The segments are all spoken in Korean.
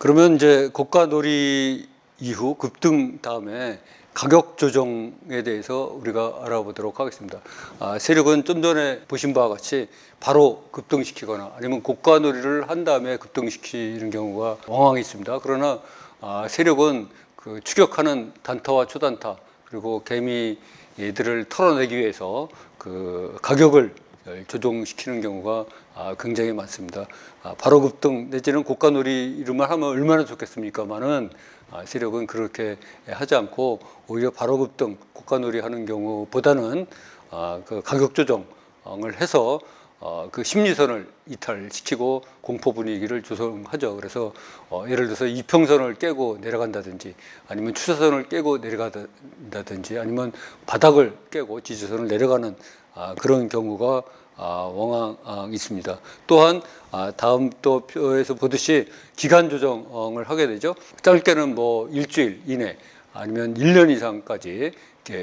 그러면 이제 고가 놀이 이후 급등 다음에 가격 조정에 대해서 우리가 알아보도록 하겠습니다. 아, 세력은 좀 전에 보신 바와 같이 바로 급등시키거나 아니면 고가 놀이를 한 다음에 급등시키는 경우가 왕왕 있습니다. 그러나 아, 세력은 그 추격하는 단타와 초단타 그리고 개미들을 털어내기 위해서 그 가격을 조정시키는 경우가 아, 굉장히 많습니다. 아, 바로 급등 내지는 고가놀이로만 하면 얼마나 좋겠습니까만은 아, 세력은 그렇게 하지 않고 오히려 바로 급등 고가놀이 하는 경우보다는 아, 그 가격 조정을 해서 어, 그 심리선을 이탈시키고 공포 분위기를 조성하죠. 그래서 어, 예를 들어서 이평선을 깨고 내려간다든지 아니면 추세선을 깨고 내려간다든지 아니면 바닥을 깨고 지지선을 내려가는 아, 그런 경우가 아, 왕왕 있습니다. 또한 아, 다음 또 표에서 보듯이 기간 조정을 하게 되죠. 짧게는 뭐 일주일 이내 아니면 1년 이상까지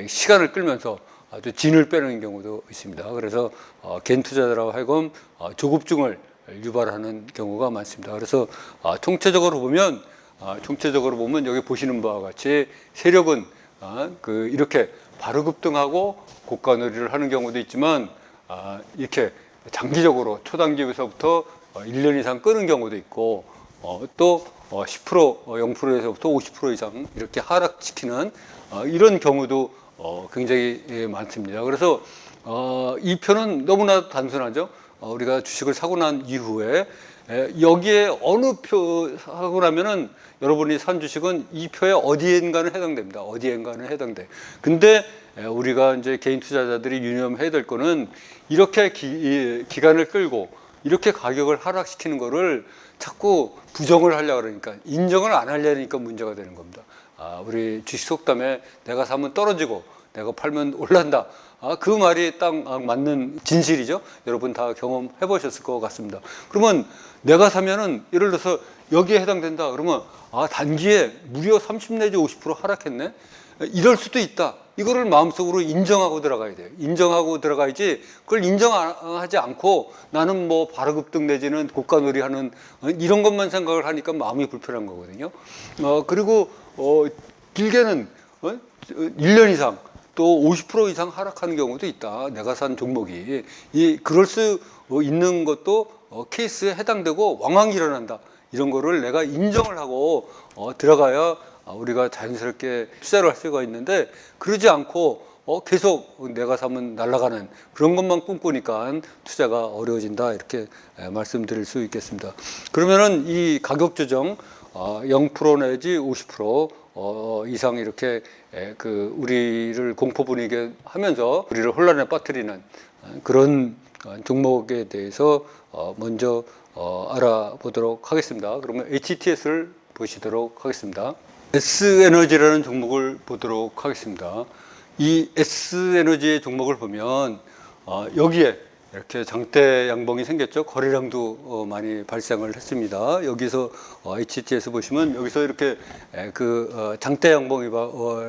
시간을 끌면서 아주 진을 빼는 경우도 있습니다. 그래서 어, 겐 투자자라고 하여금 어, 조급증을 유발하는 경우가 많습니다. 그래서 아, 총체적으로 보면 아, 총체적으로 보면 여기 보시는 바와 같이 세력은 아, 그 이렇게 바로 급등하고 고가 놀이를 하는 경우도 있지만 아, 이렇게 장기적으로 초단기에서부터 어, 1년 이상 끄는 경우도 있고 어, 또 어, 10% 어, 0%에서부터 50% 이상 이렇게 하락시키는 어, 이런 경우도 어, 굉장히 예, 많습니다. 그래서 어, 이 표는 너무나 단순하죠. 어, 우리가 주식을 사고 난 이후에 에, 여기에 어느 표 사고 나면은 여러분이 산 주식은 이 표에 어디엔가는 해당됩니다. 어디엔가는 해당돼. 근데 에, 우리가 이제 개인 투자자들이 유념해야 될 거는 이렇게 기, 이, 기간을 끌고 이렇게 가격을 하락시키는 거를 자꾸 부정을 하려고 그러니까 인정을 안 하려니까 문제가 되는 겁니다. 아, 우리 주식 속담에 내가 사면 떨어지고 내가 팔면 올란다. 아, 그 말이 딱 맞는 진실이죠. 여러분 다 경험해 보셨을 것 같습니다. 그러면 내가 사면은 예를 들어서 여기에 해당된다. 그러면 아, 단기에 무려 30 내지 50% 하락했네. 이럴 수도 있다. 이거를 마음속으로 인정하고 들어가야 돼요. 인정하고 들어가야지 그걸 인정하지 않고 나는 뭐 바로급등 내지는 고가놀이 하는 어, 이런 것만 생각을 하니까 마음이 불편한 거거든요. 어, 그리고 어, 길게는 어? 1년 이상 또 50% 이상 하락하는 경우도 있다. 내가 산 종목이. 이, 그럴 수 있는 것도 어, 케이스에 해당되고 왕왕 일어난다. 이런 거를 내가 인정을 하고 어, 들어가야 아, 우리가 자연스럽게 투자를 할 수가 있는데 그러지 않고 어, 계속 내가 사면 날아가는 그런 것만 꿈꾸니까 투자가 어려워진다 이렇게 에, 말씀드릴 수 있겠습니다. 그러면은 이 가격 조정 어, 0% 내지 50% 어, 이상 이렇게 에, 그 우리를 공포 분위기 하면서 우리를 혼란에 빠뜨리는 어, 그런 어, 종목에 대해서 어, 먼저 어, 알아보도록 하겠습니다. 그러면 HTS를 보시도록 하겠습니다. S에너지라는 종목을 보도록 하겠습니다. 이 S에너지의 종목을 보면 어, 여기에 이렇게 장대 양봉이 생겼죠. 거래량도 어, 많이 발생을 했습니다. 여기서 어, HTS 보시면 여기서 이렇게 에, 그 어, 장대 양봉이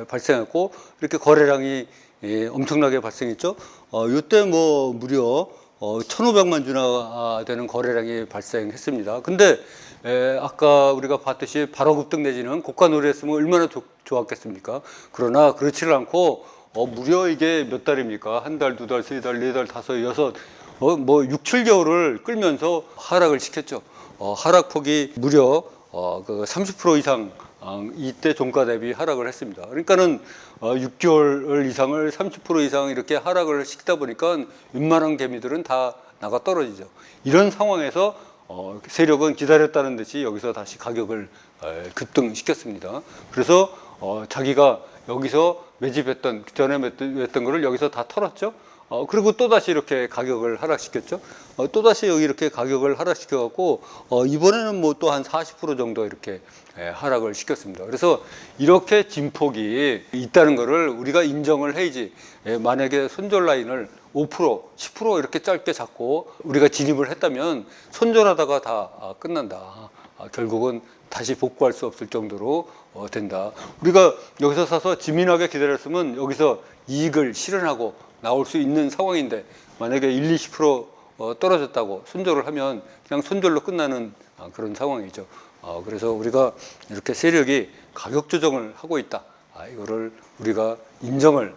발생했고 이렇게 거래량이 예, 엄청나게 발생했죠. 어, 이때 뭐 무려 어, 1,500만 주나 되는 거래량이 발생했습니다. 근데 에, 아까 우리가 봤듯이 바로 급등 내지는 고가 노래했으면 얼마나 좋, 좋았겠습니까? 그러나 그렇지를 않고 어, 무려 이게 몇 달입니까? 한 달, 두 달, 세 달, 네 달, 다섯, 여섯, 어, 뭐 6, 7개월을 끌면서 하락을 시켰죠. 어, 하락폭이 무려 어, 그 30% 이상 어, 이때 종가 대비 하락을 했습니다. 그러니까는 어, 6개월 이상을 30% 이상 이렇게 하락을 시키다 보니까 웬만한 개미들은 다 나가 떨어지죠. 이런 상황에서 어, 세력은 기다렸다는 듯이 여기서 다시 가격을 에, 급등시켰습니다. 그래서 어, 자기가 여기서 매집했던 그 전에 매집했던 거를 여기서 다 털었죠. 어, 그리고 또다시 이렇게 가격을 하락시켰죠. 어, 또다시 여기 이렇게 가격을 하락시켜갖고, 어, 이번에는 뭐 또 한 40% 정도 이렇게 예, 하락을 시켰습니다. 그래서 이렇게 진폭이 있다는 거를 우리가 인정을 해야지, 예, 만약에 손절 라인을 5%, 10% 이렇게 짧게 잡고 우리가 진입을 했다면 손절하다가 다 아, 끝난다. 아, 결국은 다시 복구할 수 없을 정도로 어, 된다. 우리가 여기서 사서 지민하게 기다렸으면 여기서 이익을 실현하고 나올 수 있는 상황인데 만약에 1, 20% 어, 떨어졌다고 손절을 하면 그냥 손절로 끝나는 아, 그런 상황이죠. 어, 그래서 우리가 이렇게 세력이 가격 조정을 하고 있다. 아, 이거를 우리가 인정을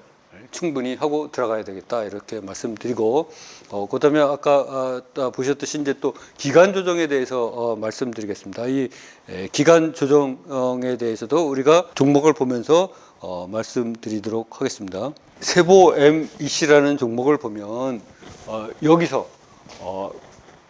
충분히 하고 들어가야 되겠다 이렇게 말씀드리고 어, 그다음에 아까 아, 아, 보셨듯이 이제 또 기간 조정에 대해서 어, 말씀드리겠습니다. 이 에, 기간 조정에 대해서도 우리가 종목을 보면서 어, 말씀드리도록 하겠습니다. 세보 MEC라는 종목을 보면 어, 여기서 어,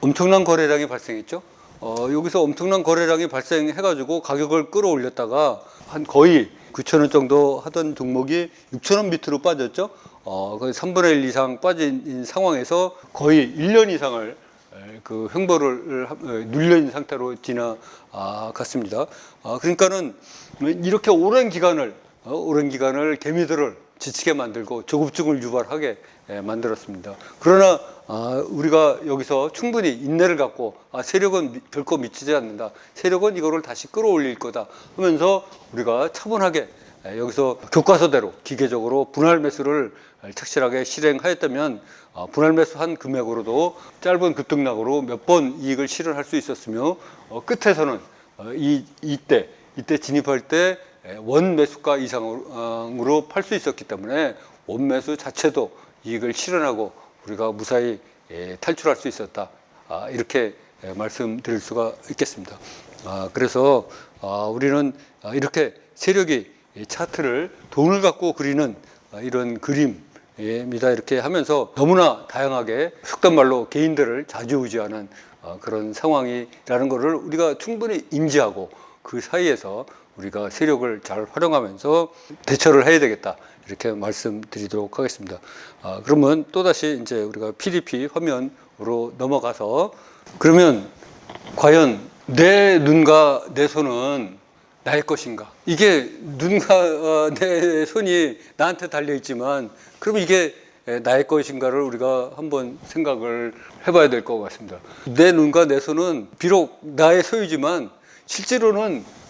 엄청난 거래량이 발생했죠. 어, 여기서 엄청난 거래량이 발생해가지고 가격을 끌어올렸다가 한 거의 9천 원 정도 하던 종목이 6천 원 밑으로 빠졌죠. 어, 거의 3분의 1 이상 빠진 상황에서 거의 1년 이상을 에, 그 횡보를 하- 에, 눌려 있는 상태로 지나갔습니다. 아, 그러니까는 이렇게 오랜 기간을 어, 오랜 기간을 개미들을 지치게 만들고 조급증을 유발하게 예, 만들었습니다. 그러나 아, 우리가 여기서 충분히 인내를 갖고 아, 세력은 미- 결코 미치지 않는다. 세력은 이거를 다시 끌어올릴 거다 하면서 우리가 차분하게 예, 여기서 교과서대로 기계적으로 분할 매수를 착실하게 실행하였다면 아, 분할 매수한 금액으로도 짧은 급등락으로 몇 번 이익을 실현할 수 있었으며 어, 끝에서는 어, 이 이때 이때 진입할 때 원 매수가 이상으로 팔 수 있었기 때문에 원 매수 자체도 이익을 실현하고 우리가 무사히 예, 탈출할 수 있었다. 아, 이렇게 예, 말씀드릴 수가 있겠습니다. 아, 그래서 아, 우리는 아, 이렇게 세력이 이 차트를 돈을 갖고 그리는 아, 이런 그림 입니다. 이렇게 하면서 너무나 다양하게 속된 말로 개인들을 좌지우지하는 어, 그런 상황이라는 것을 우리가 충분히 인지하고 그 사이에서 우리가 세력을 잘 활용하면서 대처를 해야 되겠다. 이렇게 말씀드리도록 하겠습니다. 아, 그러면 또다시 이제 우리가 PDP 화면으로 넘어가서 그러면 과연 내 눈과 내 손은 나의 것인가? 이게 눈과 어, 내 손이 나한테 달려 있지만 그럼 이게 에, 나의 것인가를 우리가 한번 생각을 해봐야 될 것 같습니다. 내 눈과 내 손은 비록 나의 소유지만 실제로는 어,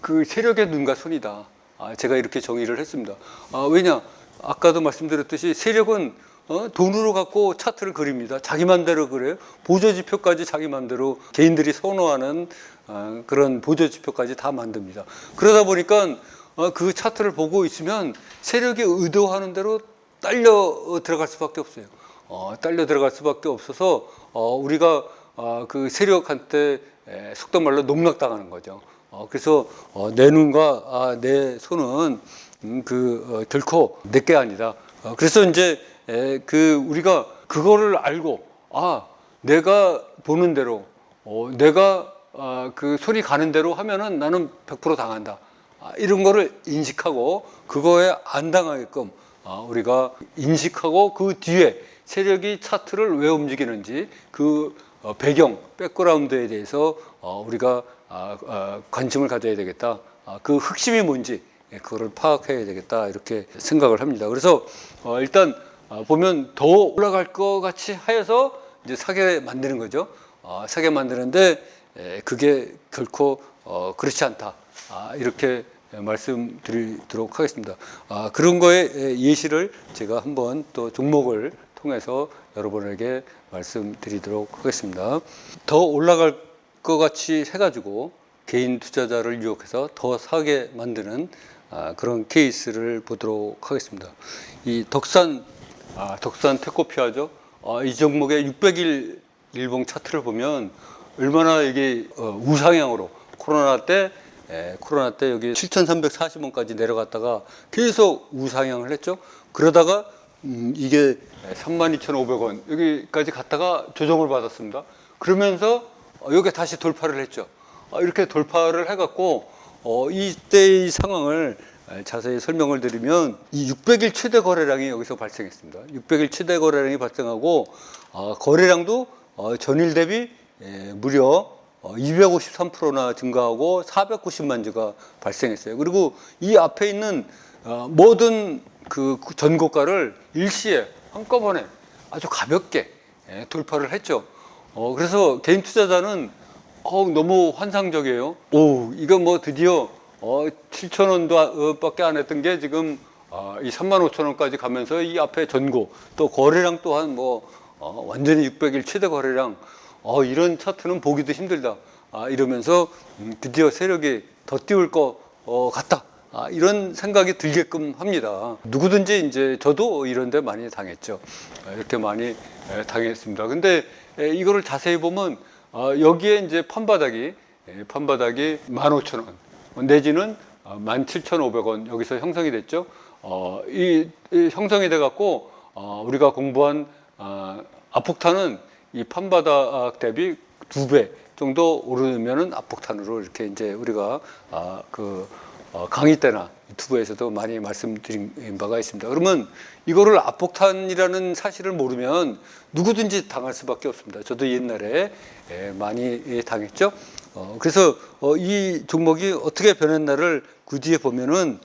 그 세력의 눈과 손이다. 아, 제가 이렇게 정의를 했습니다. 아, 왜냐? 아까도 말씀드렸듯이 세력은 어, 돈으로 갖고 차트를 그립니다. 자기 맘대로 그래요. 보조 지표까지 자기 맘대로 개인들이 선호하는 어, 그런 보조 지표까지 다 만듭니다. 그러다 보니까 어, 그 차트를 보고 있으면 세력이 의도하는 대로 딸려 들어갈 수밖에 없어요. 어, 딸려 들어갈 수밖에 없어서 어, 우리가 어, 그 세력한테 에, 속된 말로 농락당하는 거죠. 어, 그래서 어, 내 눈과 아, 내 손은 음, 그 어, 결코 내게 아니다. 어, 그래서 이제 에, 그 우리가 그거를 알고 아 내가 보는 대로 어, 내가 아, 그 손이 가는 대로 하면은 나는 100% 당한다. 아, 이런 거를 인식하고 그거에 안 당하게끔 아, 우리가 인식하고 그 뒤에 세력이 차트를 왜 움직이는지 그 어, 배경, 백그라운드에 대해서 어, 우리가 관심을 가져야 되겠다. 아, 그 핵심이 뭔지 예, 그거를 파악해야 되겠다 이렇게 생각을 합니다. 그래서 어, 일단 아, 보면 더 올라갈 것 같이 하여서 이제 사게 만드는 거죠. 아, 사게 만드는데 에, 그게 결코 어, 그렇지 않다. 아, 이렇게 말씀드리도록 하겠습니다. 아, 그런 거에 에, 예시를 제가 한번 또 종목을 통해서 여러분에게 말씀드리도록 하겠습니다. 더 올라갈 것 같이 해가지고 개인 투자자를 유혹해서 더 사게 만드는 아, 그런 케이스를 보도록 하겠습니다. 이 덕산 아, 덕산 테코피아죠. 아, 이 종목의 600일 일봉 차트를 보면 얼마나 이게 어, 우상향으로 코로나 때 에, 코로나 때 여기 7,340원까지 내려갔다가 계속 우상향을 했죠. 그러다가 음, 이게 32,500원 여기까지 갔다가 조정을 받았습니다. 그러면서 어, 여기 다시 돌파를 했죠. 어, 이렇게 돌파를 해갖고 어, 이때의 상황을 에, 자세히 설명을 드리면 이 600일 최대 거래량이 여기서 발생했습니다. 600일 최대 거래량이 발생하고 어, 거래량도 어, 전일 대비 에, 무려 어, 253%나 증가하고 490만 주가 발생했어요. 그리고 이 앞에 있는 어, 모든 그 전고가를 일시에 한꺼번에 아주 가볍게 예, 돌파를 했죠. 어, 그래서 개인 투자자는 어, 너무 환상적이에요. 오, 이거 뭐 드디어 어, 7천 원도 밖에 안 했던 게 지금 아, 이 3만 5천 원까지 가면서 이 앞에 전고 또 거래량 또한 뭐 어, 완전히 600일 최대 거래량 어, 이런 차트는 보기도 힘들다. 아, 이러면서 음, 드디어 세력이 더 띄울 것 어, 같다. 아, 이런 생각이 들게끔 합니다. 누구든지 이제 저도 이런 데 많이 당했죠. 아, 이렇게 많이 에, 당했습니다. 근데 에, 이거를 자세히 보면 어, 여기에 이제 판바닥이 에, 판바닥이 15,000원 내지는 어, 17,500원 여기서 형성이 됐죠. 어, 이, 이 형성이 돼 갖고 어, 우리가 공부한 어, 압폭탄은 이 판바닥 대비 두 배 정도 오르면은 압폭탄으로 이렇게 이제 우리가 아, 그 어, 강의 때나 유튜브에서도 많이 말씀드린 바가 있습니다. 그러면 이거를 압폭탄이라는 사실을 모르면 누구든지 당할 수밖에 없습니다. 저도 옛날에 예, 많이 예, 당했죠. 어, 그래서 어, 이 종목이 어떻게 변했나를 그 뒤에 보면은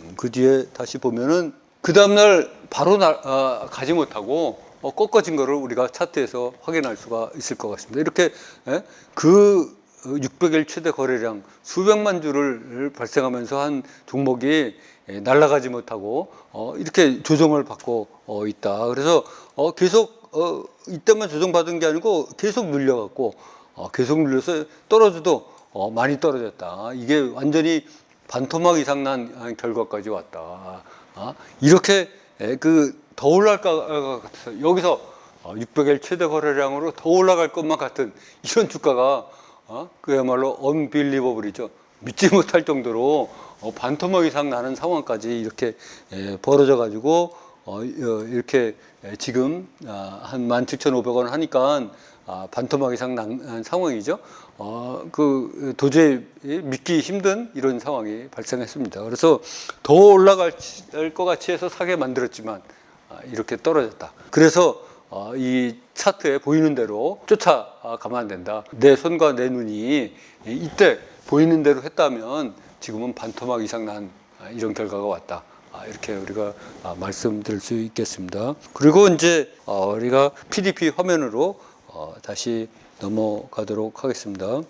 음, 그 뒤에 다시 보면은 그 다음날 바로 나, 아, 가지 못하고 어, 꺾어진 거를 우리가 차트에서 확인할 수가 있을 것 같습니다. 이렇게 예? 그 600일 최대 거래량 수백만 주를 발생하면서 한 종목이 예, 날아가지 못하고 어, 이렇게 조정을 받고 어, 있다. 그래서 어, 계속 어, 이때만 조정받은 게 아니고 계속 눌려갖고 어, 계속 눌려서 떨어져도 어, 많이 떨어졌다. 이게 완전히 반토막 이상 난 결과까지 왔다. 아, 이렇게 예, 그더 올라갈 것 같아서 여기서 어, 600일 최대 거래량으로 더 올라갈 것만 같은 이런 주가가 어, 그야말로 언빌리버블이죠. 믿지 못할 정도로 어, 반토막 이상 나는 상황까지 이렇게 예, 벌어져 가지고 어, 어, 이렇게 예, 지금 아, 한 17,500원 하니까 아, 반토막 이상 난 상황이죠. 어, 그 도저히 믿기 힘든 이런 상황이 발생했습니다. 그래서 더 올라갈 것 같이 해서 사게 만들었지만 아, 이렇게 떨어졌다. 그래서 어, 이 차트에 보이는 대로 쫓아가면 안 된다. 내 손과 내 눈이 이때 보이는 대로 했다면 지금은 반토막 이상 난 아, 이런 결과가 왔다. 아, 이렇게 우리가 아, 말씀드릴 수 있겠습니다. 그리고 이제 어, 우리가 PDP 화면으로 어, 다시 넘어가도록 하겠습니다.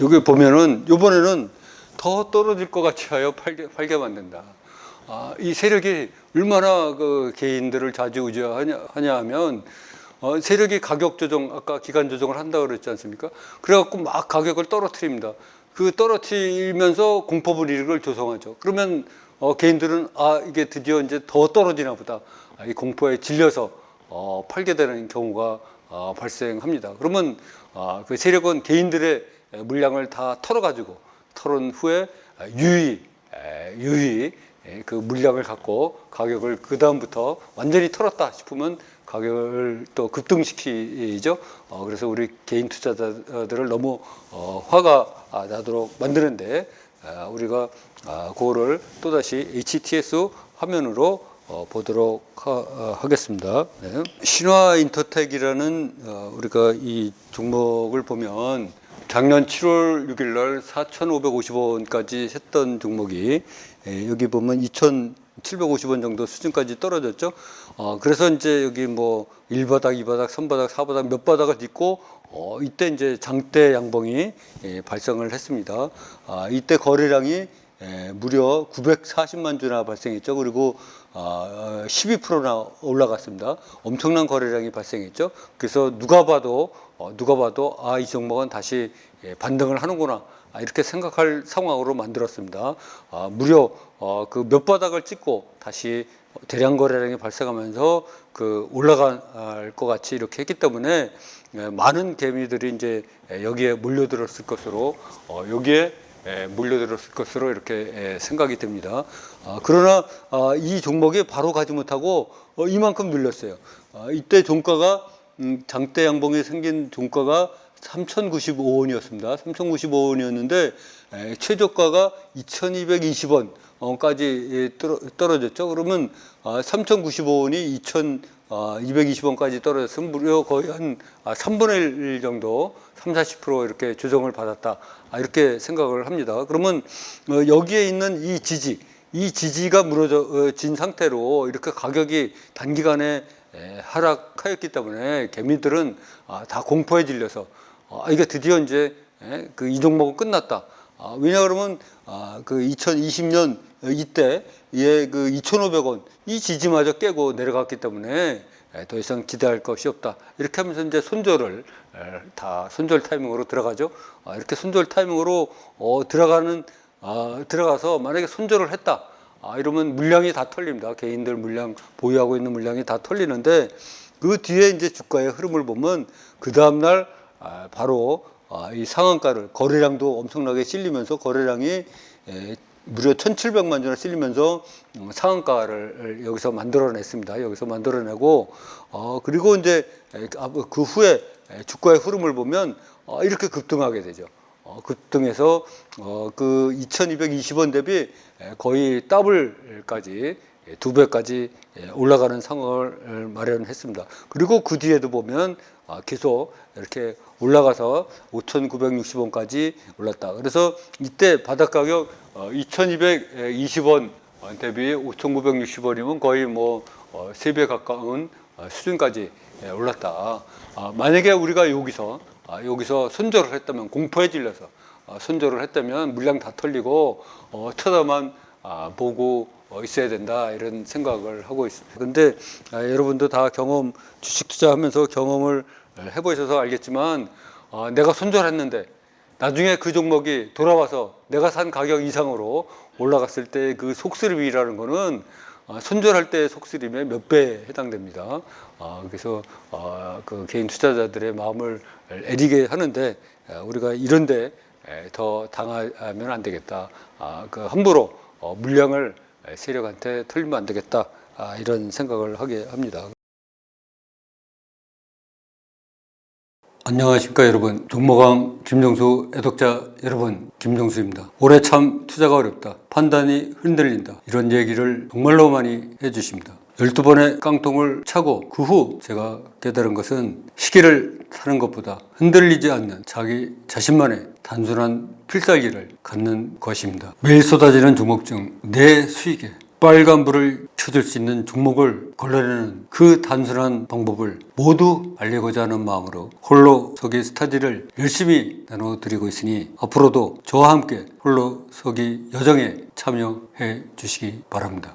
여기 보면은 이번에는 더 떨어질 것 같이 하여 팔게, 팔게 만든다. 아, 이 세력이 얼마나 그 개인들을 좌지우지하냐 하냐 하면 어, 세력이 가격 조정 아까 기간 조정을 한다 그랬지 않습니까? 그래갖고 막 가격을 떨어뜨립니다. 그 떨어뜨리면서 공포 분위기를 조성하죠. 그러면 어, 개인들은 아 이게 드디어 이제 더 떨어지나 보다. 아, 이 공포에 질려서 어, 팔게 되는 경우가 어, 발생합니다. 그러면 아, 그 세력은 개인들의 물량을 다 털어가지고 털은 후에 유의 에, 유의 에, 그 물량을 갖고 가격을 그 다음부터 완전히 털었다 싶으면 가격을 또 급등시키죠. 어, 그래서 우리 개인 투자자들을 너무 어, 화가 나도록 만드는데 아, 우리가 아, 그거를 또다시 HTS 화면으로 어, 보도록 하, 겠습니다 네. 신화 인터텍이라는 어, 우리가 이 종목을 보면 작년 7월 6일 날 4,550원까지 했던 종목이 예, 여기 보면 2,750원 정도 수준까지 떨어졌죠. 어, 그래서 이제 여기 뭐 1바닥, 2바닥, 3바닥, 4바닥 몇 바닥을 딛고 어, 이때 이제 장대 양봉이 예, 발생을 했습니다. 아, 이때 거래량이 예, 무려 940만 주나 발생했죠. 그리고 아, 12%나 올라갔습니다. 엄청난 거래량이 발생했죠. 그래서 누가 봐도 어, 누가 봐도 아 이 종목은 다시 예, 반등을 하는구나 아, 이렇게 생각할 상황으로 만들었습니다. 아, 무려 어, 그 몇 바닥을 찍고 다시 대량 거래량이 발생하면서 그 올라갈 것 같이 이렇게 했기 때문에 예, 많은 개미들이 이제 여기에 몰려들었을 것으로 어, 여기에 예, 몰려들었을 것으로 이렇게 예, 생각이 됩니다. 아, 그러나 아, 이 종목이 바로 가지 못하고 어, 이만큼 눌렸어요. 아, 이때 종가가 음, 장대 양봉에 생긴 종가가 3,095원이었습니다. 3,095원이었는데 최저가가 2,220원까지 떨어졌죠. 그러면 3,095원이 2,220원까지 떨어졌으면 무려 거의 한 3분의 1 정도, 3, 40% 이렇게 조정을 받았다. 아, 이렇게 생각을 합니다. 그러면 어, 여기에 있는 이 지지, 이 지지가 무너진 상태로 이렇게 가격이 단기간에 하락하였기 때문에 개미들은 아, 다 공포에 질려서 아, 이게 드디어 이제 그 이 종목은 끝났다. 아, 왜냐 그러면 아, 그 2020년 이때 예그 2,500원 이 지지마저 깨고 내려갔기 때문에 에, 더 이상 기대할 것이 없다. 이렇게 하면서 이제 손절을 에, 다 손절 타이밍으로 들어가죠. 아, 이렇게 손절 타이밍으로 어, 들어가는 아, 들어가서 만약에 손절을 했다. 아, 이러면 물량이 다 털립니다. 개인들 물량 보유하고 있는 물량이 다 털리는데 그 뒤에 이제 주가의 흐름을 보면 그 다음 날 아, 바로 아, 이 상한가를 거래량도 엄청나게 실리면서 거래량이 에, 무려 1,700만 주나 실리면서 음, 상한가를 여기서 만들어냈습니다. 여기서 만들어내고 어, 그리고 이제 에, 그- 그 후에 에, 주가의 흐름을 보면 어, 이렇게 급등하게 되죠. 어, 급등해서 어, 그 2,220원 대비 에, 거의 더블까지 예, 두 배까지 예, 올라가는 상황을 마련했습니다. 그리고 그 뒤에도 보면 아, 계속 이렇게 올라가서 5,960원까지 올랐다. 그래서 이때 바닥 가격 2,220원 대비 5,960원이면 거의 뭐세배 가까운 어, 수준까지 예, 올랐다. 아, 만약에 우리가 여기서 아, 여기서 손절을 했다면 공포에 질려서 어, 손절을 했다면 물량 다 털리고 어, 쳐다만 아, 보고 어, 있어야 된다 이런 생각을 하고 있습니다. 근데 아, 여러분도 다 경험 주식 투자하면서 경험을 해보셔서 알겠지만 아, 내가 손절했는데 나중에 그 종목이 돌아와서 내가 산 가격 이상으로 올라갔을 때 그 속쓰림이라는 거는 아, 손절할 때 속쓰림의 몇 배에 해당됩니다. 아, 그래서 아, 그 개인 투자자들의 마음을 애리게 하는데 아, 우리가 이런데 에, 더 당하면 안 되겠다. 아, 그 함부로 어, 물량을 세력한테 털리면 안 되겠다. 아, 이런 생각을 하게 합니다. 안녕하십니까 여러분. 종모강 김정수 애독자 여러분 김정수입니다. 올해 참 투자가 어렵다. 판단이 흔들린다. 이런 얘기를 정말로 많이 해주십니다. 12번의 깡통을 차고 그 후 제가 깨달은 것은 시계를 타는 것보다 흔들리지 않는 자기 자신만의 단순한 필살기를 갖는 것입니다. 매일 쏟아지는 종목 중 내 수익에 빨간불을 켜줄 수 있는 종목을 걸러내는 그 단순한 방법을 모두 알리고자 하는 마음으로 홀로 서기 스타디를 열심히 나눠드리고 있으니 앞으로도 저와 함께 홀로 서기 여정에 참여해 주시기 바랍니다.